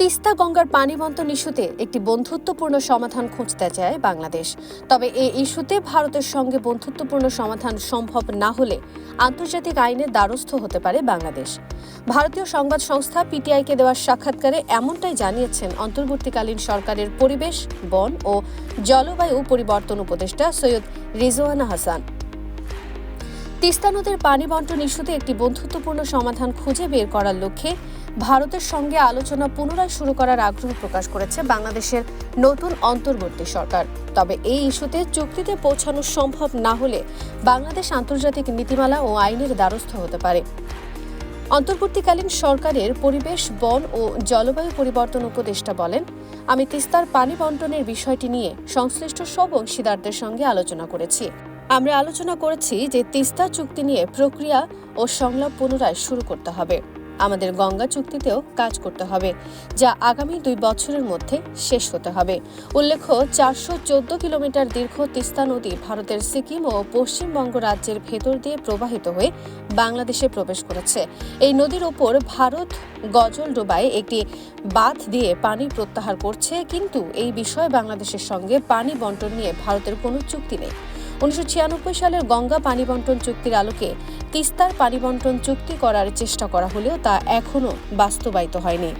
তিস্তা গঙ্গার পানি বন্টন ইস্যুতে একটি বন্ধুত্বপূর্ণ সমাধান খুঁজতে চায় বাংলাদেশ। তবে এই ইস্যুতে ভারতের সঙ্গে বন্ধুত্বপূর্ণ সমাধান সম্ভব না হলে আন্তর্জাতিক আইনের দ্বারস্থ হতে পারে বাংলাদেশ। ভারতীয় সংবাদ সংস্থা পিটিআইকে দেওয়া সাক্ষাৎকারে এমনটাই জানিয়েছেন অন্তর্বর্তীকালীন সরকারের পরিবেশ, বন ও জলবায়ু পরিবর্তন উপদেষ্টা সৈয়দ রিজওয়ানা হাসান। তিস্তা নদের পানি বন্টন ইস্যুতে একটি বন্ধুত্বপূর্ণ সমাধান খুঁজে বের করার লক্ষ্যে ভারতের সঙ্গে আলোচনা পুনরায় শুরু করার আগ্রহ প্রকাশ করেছে বাংলাদেশের নতুন অন্তর্বর্তী সরকার। তবে এই ইস্যুতে চুক্তিতে পৌঁছানো সম্ভব না হলে বাংলাদেশ আন্তর্জাতিক নীতিমালা ও আইনের দ্বারস্থ হতে পারে। অন্তর্বর্তীকালীন সরকারের পরিবেশ, বন ও জলবায়ু পরিবর্তন উপদেষ্টা বলেন, আমি তিস্তার পানি বন্টনের বিষয়টি নিয়ে সংশ্লিষ্ট সব অংশীদারদের সঙ্গে আলোচনা করেছি। আমরা আলোচনা করেছি যে তিস্তা চুক্তি নিয়ে প্রক্রিয়া ও সংলাপ পুনরায় শুরু করতে হবে। আমাদের গঙ্গা চুক্তিতেও কাজ করতে হবে, যা আগামী দুই বছরের মধ্যে শেষ হতে হবে। উল্লেখ্য, চারশো চোদ্দ কিলোমিটার দীর্ঘ তিস্তা নদী ভারতের সিকিম ও পশ্চিমবঙ্গ রাজ্যের ভেতর দিয়ে প্রবাহিত হয়ে বাংলাদেশে প্রবেশ করেছে। এই নদীর ওপর ভারত গজল ডোবায় একটি বাঁধ দিয়ে পানি প্রত্যাহার করছে, কিন্তু এই বিষয়ে বাংলাদেশের সঙ্গে পানি বন্টন নিয়ে ভারতের কোনো চুক্তি নেই। উনিশশো ছিয়ানব্বই সালের গঙ্গা পানি বন্টন চুক্তির আলোকে তিস্তার পানি বন্টন চুক্তি করার চেষ্টা করা হলেও তা এখনও বাস্তবায়িত হয়নি।